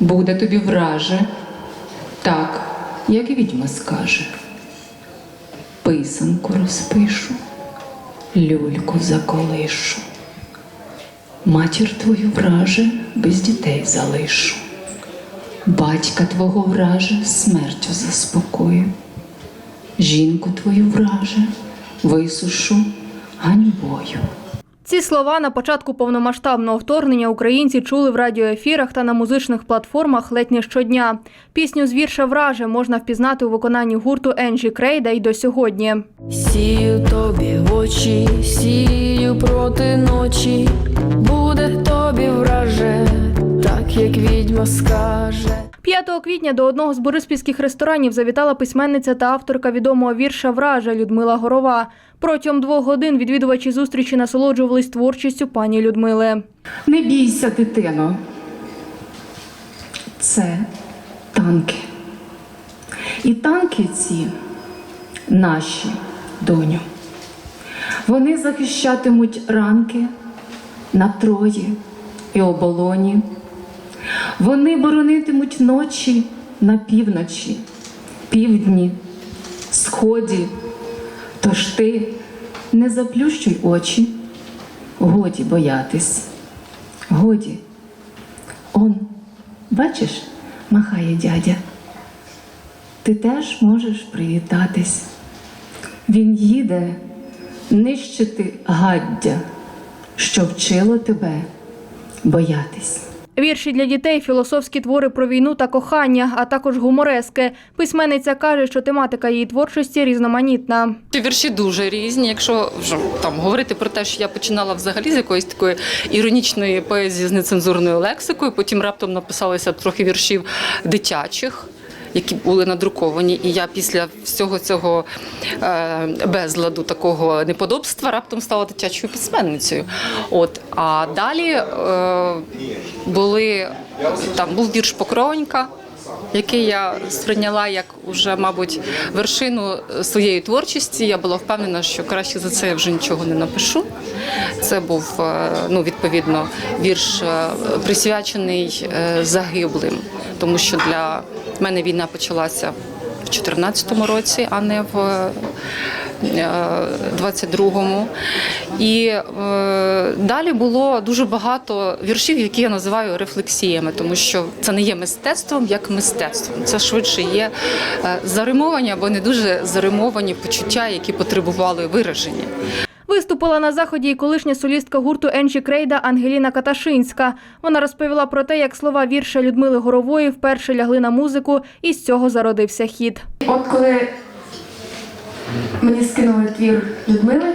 Буде тобі враже, так, як відьма скаже. Писанку розпишу, люльку заколишу. Матір твою враже без дітей залишу. Батька твого враже смертю заспокою. Жінку твою враже висушу ганьбою. Ці слова на початку повномасштабного вторгнення українці чули в радіоефірах та на музичних платформах ледь не щодня. Пісню з вірша Враже можна впізнати у виконанні гурту Енджі Крейда й до сьогодні. Сію тобі в очі, сію проти ночі, буде тобі враже, так як відьма скаже. 5 квітня до одного з бориспільських ресторанів завітала письменниця та авторка відомого вірша Вража Людмила Горова. Протягом двох годин відвідувачі зустрічі насолоджувались творчістю пані Людмили. Не бійся, дитино. Це танки. І танки ці наші, доню. Вони захищатимуть ранки на Трої і оболоні. Вони боронитимуть ночі на півночі, півдні, сході. Тож ти не заплющуй очі, годі боятись, годі. Он, бачиш, махає дядя. Ти теж можеш привітатись. Він їде нищити гаддя, що вчило тебе боятись. Вірші для дітей, філософські твори про війну та кохання, а також гуморески. Письменниця каже, що тематика її творчості різноманітна. Ці вірші дуже різні. Якщо там говорити про те, що я починала взагалі з якоїсь такої іронічної поезії з нецензурною лексикою, потім раптом написалися трохи віршів дитячих. Які були надруковані, і я після всього цього е, безладу, такого неподобства, раптом стала дитячою письменницею. От. А далі е, були там був вірш Покровонька, який я сприйняла як уже, мабуть, вершину своєї творчості. Я була впевнена, що краще за це я вже нічого не напишу. Це був е, ну, відповідно вірш е, присвячений е, загиблим, тому що для мене війна почалася в 2014 році, а не в 22-му. І е, далі було дуже багато віршів, які я називаю рефлексіями, тому що це не є мистецтвом як мистецтвом. Це швидше є е, заримовані або не дуже заримовані почуття, які потребували вираження. Виступила на заході і колишня солістка гурту Енджі Крейда Ангеліна Каташинська. Вона розповіла про те, як слова вірша Людмили Горової вперше лягли на музику, і з цього зародився хіт. От коли мені скинули твір Людмили,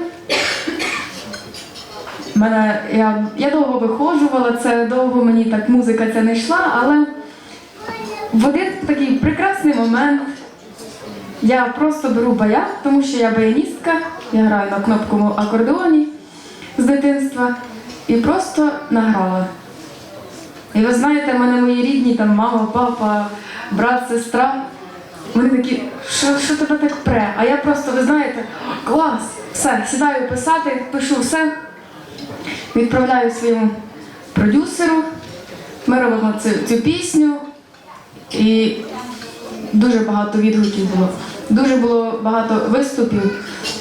мене, я, я довго виходжувала, це довго мені так музика ця не йшла, але в один такий прекрасний момент я просто беру баян, тому що я баяністка, я граю на кнопковому акордеоні з дитинства і просто награла. І ви знаєте, в мене мої рідні, там мама, папа, брат, сестра. Вони такі, що, що тебе так пре? А я просто, ви знаєте, клас, все, сідаю писати, пишу все, відправляю своєму продюсеру. Ми робимо цю, цю пісню, і дуже багато відгуків було. Дуже було багато виступів.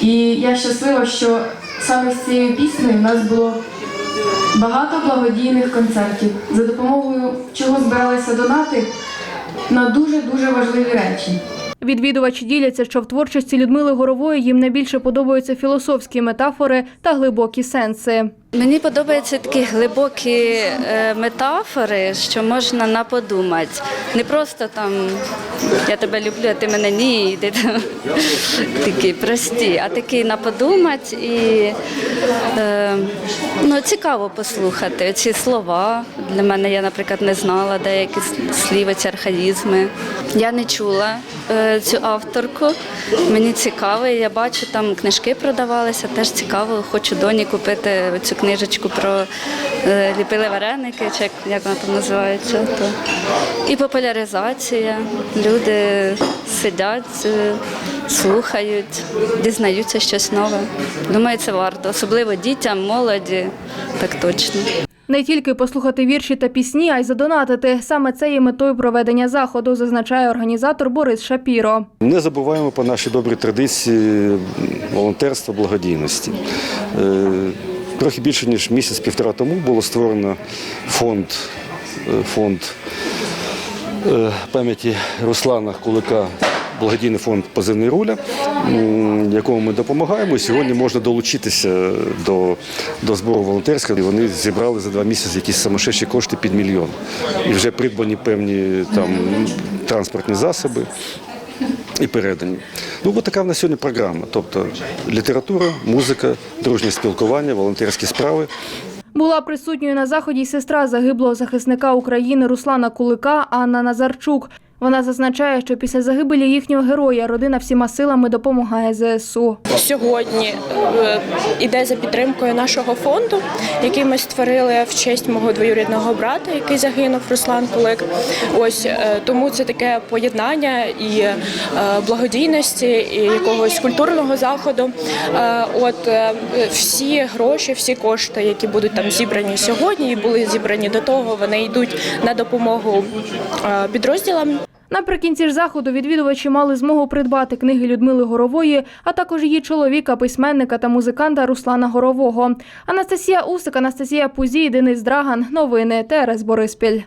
І я щаслива, що саме з цією піснею в нас було багато благодійних концертів, за допомогою чого збиралися донати на дуже-дуже важливі речі. Відвідувачі діляться, що в творчості Людмили Горової їм найбільше подобаються філософські метафори та глибокі сенси. Мені подобаються такі глибокі е, метафори, що можна наподумати. Не просто там я тебе люблю, а ти мене ні, ти там такі прості, а такі наподумати і е, ну, цікаво послухати ці слова. Для мене я, наприклад, не знала деякі слів, ці архаїзми. Я не чула е, цю авторку. Мені цікаво, я бачу, там книжки продавалися, теж цікаво. Хочу доні купити цю книжечку про е, ліпили вареники, чи як, вона там називається. То. І популяризація. Люди сидять, е, слухають, дізнаються щось нове. Думаю, це варто, особливо дітям, молоді, так точно. Не тільки послухати вірші та пісні, а й задонатити. Саме це є метою проведення заходу, зазначає організатор Борис Шапіро. Не забуваємо про наші добрі традиції волонтерства, благодійності. Е, Трохи більше ніж місяць-півтора тому було створено фонд, е, фонд е, пам'яті Руслана Кулика. Благодійний фонд Позивний руля, якому ми допомагаємо. Сьогодні можна долучитися до, до збору волонтерського. Вони зібрали за два місяці якісь самошедші кошти під мільйон. І вже придбані певні там транспортні засоби і передані. Ну, от така в нас сьогодні програма. Тобто література, музика, дружнє спілкування, волонтерські справи. Була присутньою на заході сестра загиблого захисника України Руслана Кулика Анна Назарчук. Вона зазначає, що після загибелі їхнього героя родина всіма силами допомагає ЗСУ. сьогодні е, іде за підтримкою нашого фонду, який ми створили в честь мого двоюрідного брата, який загинув Руслан Кулик. Ось е, тому це таке поєднання і е, благодійності, і якогось культурного заходу. От всі гроші, всі кошти, які будуть там зібрані сьогодні, і були зібрані до того, вони йдуть на допомогу підрозділам. Наприкінці ж заходу відвідувачі мали змогу придбати книги Людмили Горової, а також її чоловіка, письменника та музиканта Руслана Горового. Анастасія Усик, Анастасія Пузій, Денис Драган. Новини ТРС Бориспіль.